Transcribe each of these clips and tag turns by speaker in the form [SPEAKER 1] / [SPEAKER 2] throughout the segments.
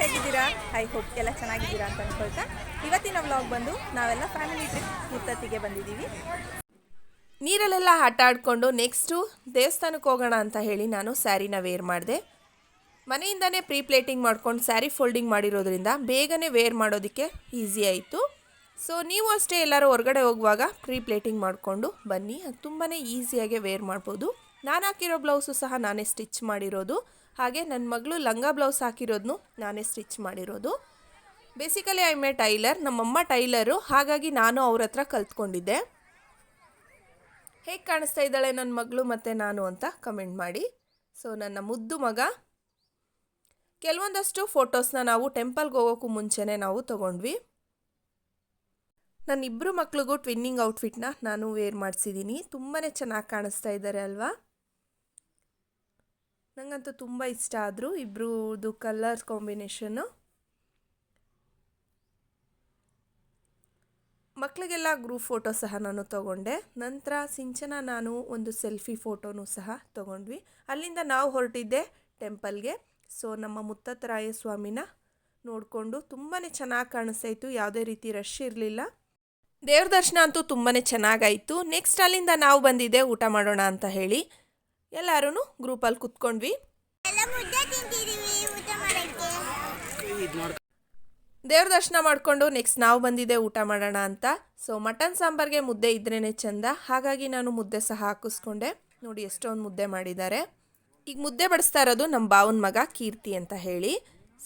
[SPEAKER 1] ಹೇಗಿದ್ದೀರಾ? I hope ಎಲ್ಲ ಚೆನ್ನಾಗಿದ್ದೀರಾ ಅಂತ ಅನ್ಕೊಳ್ತಾ. ಇವತ್ತಿನ ವ್ಲಾಗ್ ಬಂದು ನಾವೆಲ್ಲ ಫ್ಯಾಮಿಲಿ ಟ್ರಿಪ್ ಮುತ್ತತ್ತಿಗೆ ಬಂದಿದ್ದೀವಿ. ನೀರಲ್ಲೆಲ್ಲ ಆಟ ಆಡಿಕೊಂಡು ನೆಕ್ಸ್ಟು ದೇವಸ್ಥಾನಕ್ಕೆ ಹೋಗೋಣ ಅಂತ ಹೇಳಿ ನಾನು ಸ್ಯಾರಿನ ವೇರ್ ಮಾಡಿದೆ. ಮನೆಯಿಂದನೇ ಪ್ರೀ ಪ್ಲೇಟಿಂಗ್ ಮಾಡ್ಕೊಂಡು ಸ್ಯಾರಿ ಫೋಲ್ಡಿಂಗ್ ಮಾಡಿರೋದ್ರಿಂದ ಬೇಗನೆ ವೇರ್ ಮಾಡೋದಕ್ಕೆ ಈಸಿ ಆಯಿತು. ಸೊ ನೀವು ಅಷ್ಟೇ ಎಲ್ಲರೂ ಹೊರಗಡೆ ಹೋಗುವಾಗ ಪ್ರೀ ಪ್ಲೇಟಿಂಗ್ ಮಾಡಿಕೊಂಡು ಬನ್ನಿ. ಅದು ತುಂಬಾ ಈಸಿಯಾಗಿ ವೇರ್ ಮಾಡ್ಬೋದು. ನಾನು ಹಾಕಿರೋ ಬ್ಲೌಸು ಸಹ ನಾನೇ ಸ್ಟಿಚ್ ಮಾಡಿರೋದು. ಹಾಗೆ ನನ್ನ ಮಗಳು ಲಂಗ ಬ್ಲೌಸ್ ಹಾಕಿರೋದನ್ನು ನಾನೇ ಸ್ಟಿಚ್ ಮಾಡಿರೋದು. ಬೇಸಿಕಲಿ ಐ ಮೇ ಟೈಲರ್ ನಮ್ಮಮ್ಮ ಟೈಲರು ಹಾಗಾಗಿ ನಾನು ಅವ್ರ ಹತ್ರ ಕಲ್ತ್ಕೊಂಡಿದ್ದೆ. ಹೇಗೆ ಕಾಣಿಸ್ತಾ ಇದ್ದಾಳೆ ನನ್ನ ಮಗಳು ಮತ್ತು ನಾನು ಅಂತ ಕಮೆಂಟ್ ಮಾಡಿ. ಸೊ ನನ್ನ ಮುದ್ದು ಮಗ. ಕೆಲವೊಂದಷ್ಟು ಫೋಟೋಸ್ನ ನಾವು ಟೆಂಪಲ್ಗೆ ಹೋಗೋಕ್ಕೂ ಮುಂಚೆನೇ ನಾವು ತೊಗೊಂಡ್ವಿ. ನನ್ನ ಇಬ್ಬರು ಮಕ್ಳಿಗೂ ಟ್ವಿನ್ನಿಂಗ್ ಔಟ್ಫಿಟ್ನ ನಾನು ವೇರ್ ಮಾಡಿಸಿದ್ದೀನಿ ತುಂಬಾ ಚೆನ್ನಾಗಿ ಕಾಣಿಸ್ತಾ ಇದ್ದಾರೆ ಅಲ್ವಾ? ನನಗಂತೂ ತುಂಬ ಇಷ್ಟ ಆದರು ಇಬ್ಬರದು ಕಲರ್ಸ್ ಕಾಂಬಿನೇಷನ್ನು ಮಕ್ಕಳಿಗೆಲ್ಲ ಗ್ರೂಪ್ ಫೋಟೋ ಸಹ ನಾನು ತಗೊಂಡೆ. ನಂತರ ಸಿಂಚನ ನಾನು ಒಂದು ಸೆಲ್ಫಿ ಫೋಟೋನೂ ಸಹ ತಗೊಂಡ್ವಿ. ಅಲ್ಲಿಂದ ನಾವು ಹೊರಟಿದ್ದೆ ಟೆಂಪಲ್ಗೆ ಸೊ ನಮ್ಮ ಮುತ್ತತ್ತರಾಯ ಸ್ವಾಮಿನ ನೋಡಿಕೊಂಡು ತುಂಬಾ ಚೆನ್ನಾಗಿ ಕಾಣಿಸ್ತಾ ಇತ್ತು ಯಾವುದೇ ರೀತಿ ರಶ್ ಇರಲಿಲ್ಲ. ದೇವ್ರ ದರ್ಶನ ಅಂತೂ ತುಂಬಾ ಚೆನ್ನಾಗಾಯಿತು. ನೆಕ್ಸ್ಟ್ ಅಲ್ಲಿಂದ ನಾವು ಬಂದಿದ್ದೆ ಊಟ ಮಾಡೋಣ ಅಂತ ಹೇಳಿ. ಎಲ್ಲರೂ ಗ್ರೂಪಲ್ಲಿ ಕುತ್ಕೊಂಡ್ವಿ. ದೇವ್ರ ದರ್ಶನ ಮಾಡಿಕೊಂಡು ನೆಕ್ಸ್ಟ್ ನಾವು ಬಂದಿದ್ದೆ ಊಟ ಮಾಡೋಣ ಅಂತ. ಸೊ ಮಟನ್ ಸಾಂಬಾರ್ಗೆ ಮುದ್ದೆ ಇದ್ರೇ ಚಂದ. ಹಾಗಾಗಿ ನಾನು ಮುದ್ದೆ ಸಹ ಹಾಕಿಸ್ಕೊಂಡೆ. ನೋಡಿ ಎಷ್ಟೊಂದು ಮುದ್ದೆ ಮಾಡಿದ್ದಾರೆ. ಈಗ ಮುದ್ದೆ ಬಡಿಸ್ತಾ ಇರೋದು ನಮ್ಮ ಬಾವನ ಮಗ ಕೀರ್ತಿ ಅಂತ ಹೇಳಿ.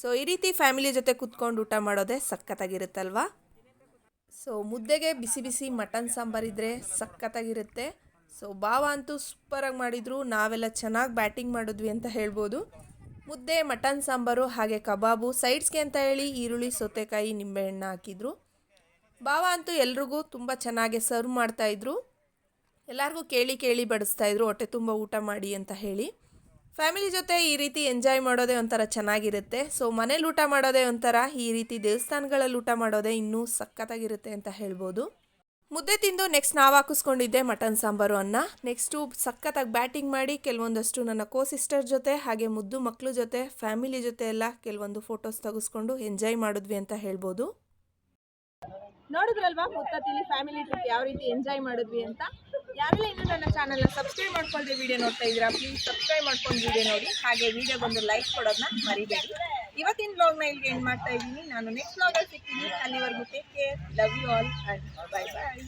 [SPEAKER 1] ಸೊ ಈ ರೀತಿ ಫ್ಯಾಮಿಲಿ ಜೊತೆ ಕುತ್ಕೊಂಡು ಊಟ ಮಾಡೋದೇ ಸಖತ್ತಾಗಿರುತ್ತಲ್ವಾ? ಸೊ ಮುದ್ದೆಗೆ ಬಿಸಿ ಬಿಸಿ ಮಟನ್ ಸಾಂಬಾರಿದ್ರೆ ಸಖತ್ತಾಗಿರುತ್ತೆ. ಸೊ ಬಾವ ಅಂತೂ ಸೂಪರಾಗಿ ಮಾಡಿದರು. ನಾವೆಲ್ಲ ಚೆನ್ನಾಗಿ ಬ್ಯಾಟಿಂಗ್ ಮಾಡಿದ್ವಿ ಅಂತ ಹೇಳ್ಬೋದು. ಮುದ್ದೆ ಮಟನ್ ಸಾಂಬಾರು, ಹಾಗೆ ಕಬಾಬು ಸೈಡ್ಸ್ಗೆ ಅಂತ ಹೇಳಿ ಈರುಳ್ಳಿ, ಸೌತೆಕಾಯಿ, ನಿಂಬೆಹಣ್ಣು ಹಾಕಿದ್ರು. ಬಾವ ಅಂತೂ ಎಲ್ರಿಗೂ ತುಂಬ ಚೆನ್ನಾಗೆ ಸರ್ವ್ ಮಾಡ್ತಾಯಿದ್ರು ಎಲ್ಲರಿಗೂ ಕೇಳಿ ಕೇಳಿ ಬಡಿಸ್ತಾಯಿದ್ರು ಹೊಟ್ಟೆ ತುಂಬ ಊಟ ಮಾಡಿ ಅಂತ ಹೇಳಿ. ಫ್ಯಾಮಿಲಿ ಜೊತೆ ಈ ರೀತಿ ಎಂಜಾಯ್ ಮಾಡೋದೇ ಒಂಥರ ಚೆನ್ನಾಗಿರುತ್ತೆ. ಸೊ ಮನೇಲಿ ಊಟ ಮಾಡೋದೇ ಒಂಥರ ಈ ರೀತಿ ದೇವಸ್ಥಾನಗಳಲ್ಲಿ ಊಟ ಮಾಡೋದೇ ಇನ್ನೂ ಸಖತ್ತಾಗಿರುತ್ತೆ ಅಂತ ಹೇಳ್ಬೋದು. ಮುದ್ದೆ ತಿಂದು ನೆಕ್ಸ್ಟ್ ನಾವು ಹಾಕಿಸ್ಕೊಂಡಿದ್ದೆ ಮಟನ್ ಸಾಂಬಾರು ಅನ್ನ. ನೆಕ್ಸ್ಟು ಸಖತ್ತಾಗಿ ಬ್ಯಾಟಿಂಗ್ ಮಾಡಿ ಕೆಲವೊಂದಷ್ಟು ನನ್ನ ಕೋ ಸಿಸ್ಟರ್ ಜೊತೆ ಹಾಗೆ ಮುದ್ದು ಮಕ್ಕಳು ಜೊತೆ ಫ್ಯಾಮಿಲಿ ಜೊತೆ ಎಲ್ಲ ಕೆಲವೊಂದು ಫೋಟೋಸ್ ತೆಗೆಸ್ಕೊಂಡು ಎಂಜಾಯ್ ಮಾಡಿದ್ವಿ ಅಂತ ಹೇಳ್ಬೋದು. ನೋಡಿದ್ರಲ್ವಾ ಮುತ್ತತ್ತಿಲಿ ಫ್ಯಾಮಿಲಿ ಟ್ರಿಪ್ ಯಾವ ರೀತಿ ಎಂಜಾಯ್ ಮಾಡಿದ್ವಿ ಅಂತ? ಯಾರೆಲ್ಲ ಇನ್ನೂ ನನ್ನ ಚಾನಲ್ನ ಸಬ್ಸ್ಕ್ರೈಬ್ ಮಾಡ್ಕೊಳ್ಳಿ ವಿಡಿಯೋ ನೋಡ್ತಾ ಇದ್ದೀರಾ ಪ್ಲೀಸ್ ಸಬ್ಸ್ಕ್ರೈಬ್ ಮಾಡ್ಕೊಂಡು ವಿಡಿಯೋ ನೋಡಿ. ಹಾಗೆ ವಿಡಿಯೋ ಬಂದು ಲೈಕ್ ಕೊಡೋದನ್ನ ಮರಿಬೇಡಿ. ಇವತ್ತಿನ ಬ್ಲಾಗ್ನ ಇಲ್ಲಿಗೆ ಎಂಡ್ ಮಾಡ್ತಾ ಇದ್ದೀನಿ. ನಾನು ನೆಕ್ಸ್ಟ್ ಬ್ಲಾಗಲ್ಲಿ ಸಿಗ್ತೀನಿ. ಅಲ್ಲಿವರೆಗೂ take care love you all and bye bye